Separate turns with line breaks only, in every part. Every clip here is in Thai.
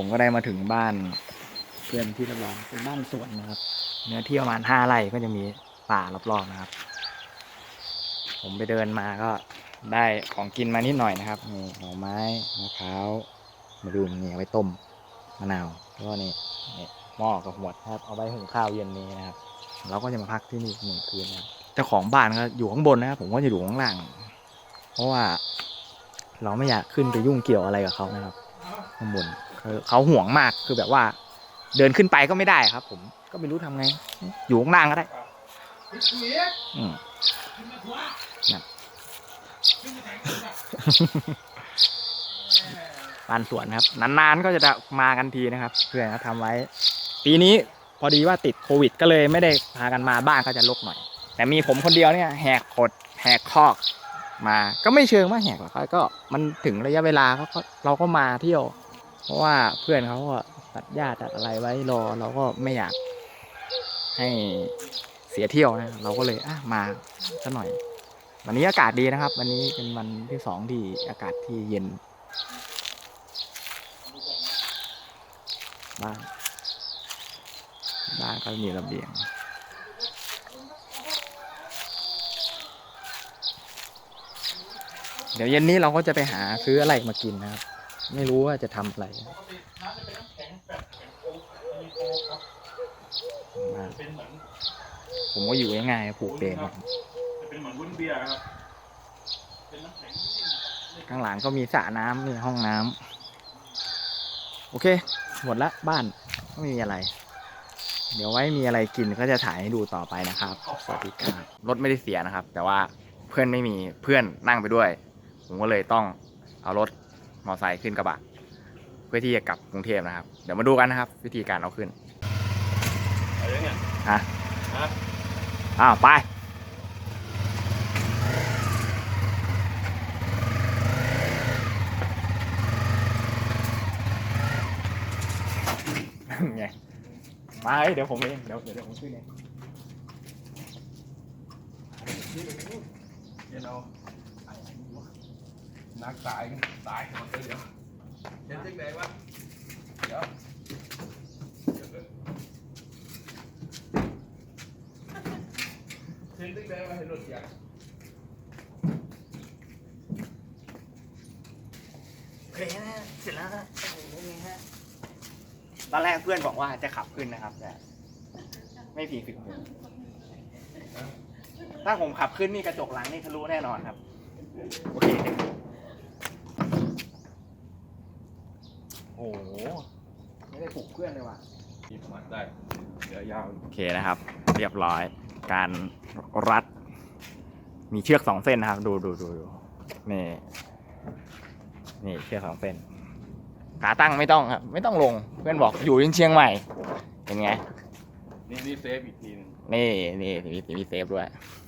ผมก็ได้มาถึงบ้านเพื่อนที่ระยองเป็นบ้านสวนนะครับ เนื้อที่ประมาณห้าไร่ก็จะมีป่ารอบๆนะครับ ผมไปเดินมาก็ได้ของกินมานิดหน่อยนะครับนี่หน่อไม้มะพร้าวมาดูนี่เอาไว้ต้มมะนาวแล้วก็นี่นี่หม้อกับหวดครับ เอาไว้หุงข้าวเย็นนี้นะครับ เราก็จะมาพักที่นี่หนึ่งคืนนะเจ้าของบ้านก็อยู่ข้างบนนะครับผมก็จะอยู่ข้างล่าง เพราะว่า เราไม่อยากขึ้นไปยุ่งเกี่ยวอะไรกับเขานะครับข้างบน เขาห่วงมากคือแบบว่า เดินขึ้นไปก็ไม่ได้ครับ ผมก็ไม่รู้ทำไง อยู่ข้างล่างก็ได้อืมนั่นบ้านสวนครับ นานๆก็จะมากันทีนะครับเพื่อนเขาทำไว้ ปีนี้พอดีว่าติดโควิด ก็เลยไม่ได้พากันมาบ้านก็จะรกหน่อย แต่มีผมคนเดียวเนี่ยแหกกฎแหกคอกมาก็ไม่เชิงว่าแหกหรอกก็มันถึงระยะเวลาเราก็มาเที่ยว เพราะว่าเพื่อนเขาก็ตัดหญ้าตัดอะไรไว้รอเราก็ไม่อยากให้เสียเที่ยวนะ เราก็เลยอะมาสักหน่อย วันนี้อากาศดีนะครับ วันนี้เป็นวันที่สองที่อากาศที่เย็นบ้านบ้านก็มีระเบียงเดี๋ยวเย็นนี้เราก็จะไปหาซื้ออะไรมากินนะครับ ไม่รู้ว่าจะทำอะไรบ้านผมก็อยู่ง่ายๆปลูกเองครับ
จะเป็นเหมือนวุ้นเบียร์ครับเป็นน้ำแข็ง
ข้างหลังก็มีสระน้ำมีห้องน้ำโอเค หมดละบ้านไม่มีอะไร เดี๋ยวไว้มีอะไรกินก็จะถ่ายให้ดูต่อไปนะครับสวัสดีครับรถไม่ได้เสียนะครับ แต่ว่าเพื่อนไม่มีเพื่อนนั่งไปด้วย ผมก็เลยต้องเอารถ มอเตอร์ไซค์ขึ้นกระบะเพื่อที่จะกลับกรุงเทพนะครับ เดี๋ยวมาดูกันนะครับ วิธีการเอาขึ้น
อะไรเนี่ย
ฮะ
ฮะ
อ้าวไปไงมาเอ้ยเดี๋ยวผมเองเดี๋ยวเดี๋ยวเดี๋ยวผมช่วยเอง
เดี๋ยวเรา นักตายกันตายหมดเลยเดี๋ยวเห็นที่ไหนวะเดี๋ยวเดี๋ยวเดี๋ยวเห็นที่ไหนวะเห็นรถเสียง
โอเคนะเสร็จแล้วนะโอ้โหเป็นไงฮะตอนแรกเพื่อนบอกว่าจะขับขึ้นนะครับแต่ไม่ผีฝึกผมถ้าผมขับขึ้นนี่กระจกหลังนี่ทะลุแน่นอนครับ โอเค โอ้โห ไม่ได้ปลุกเพื่อนเลยว่ะ
มีประมาณได้เดี๋ยวยาว
โอเคนะครับ เรียบร้อย การรัด มีเชือกสองเส้นนะครับ ดูดูดูดูนี่ นี่เชือกสองเส้น ขาตั้งไม่ต้องครับ ไม่ต้องลง เพื่อนบอกอยู่ที่เชียงใหม่ เป็นไง
นี่นี่เซฟอีกทีหนึง
นี่นี่มีมีเซฟด้วยโ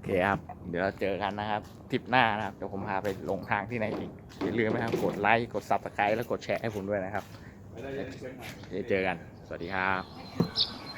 อเคครับ เดี๋ยวเราเจอกันนะครับทริปหน้านะครับ เดี๋ยวผมพาไปลงทางที่ไหนอีกอย่าลืมนะครับกดไลค์ กดซับสไครต์แล้วกดแชร์ให้ผมด้วยนะครับ
ไม่ได้เรียนเชียงใหม่
เดี๋ยวเจอกัน สวัสดีครับ